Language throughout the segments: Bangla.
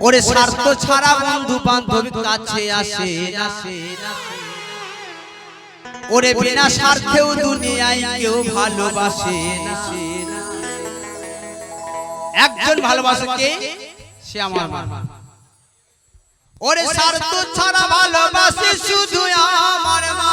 ওরে স্বার্থ ছাড়া বন্ধু বান্ধব কাছে আসে ওরে বিনা স্বার্থেও দুনিয়ায় কেউ ভালোবাসে একজন ভালোবাসে কে? সে আমার ওরে স্বার্থ ছাড়া ভালোবাসে শুধু আমার মা।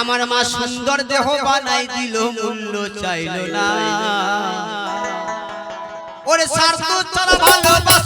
আমার মা সুন্দর দেহ বানাই দিল মূল্য চাইল না। ওরে স্বার্থ ছাড়া ভালোবাসে।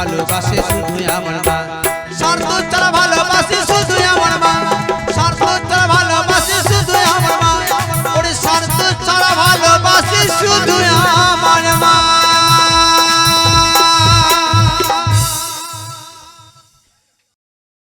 ভালোবাসে শুধু আমার মা।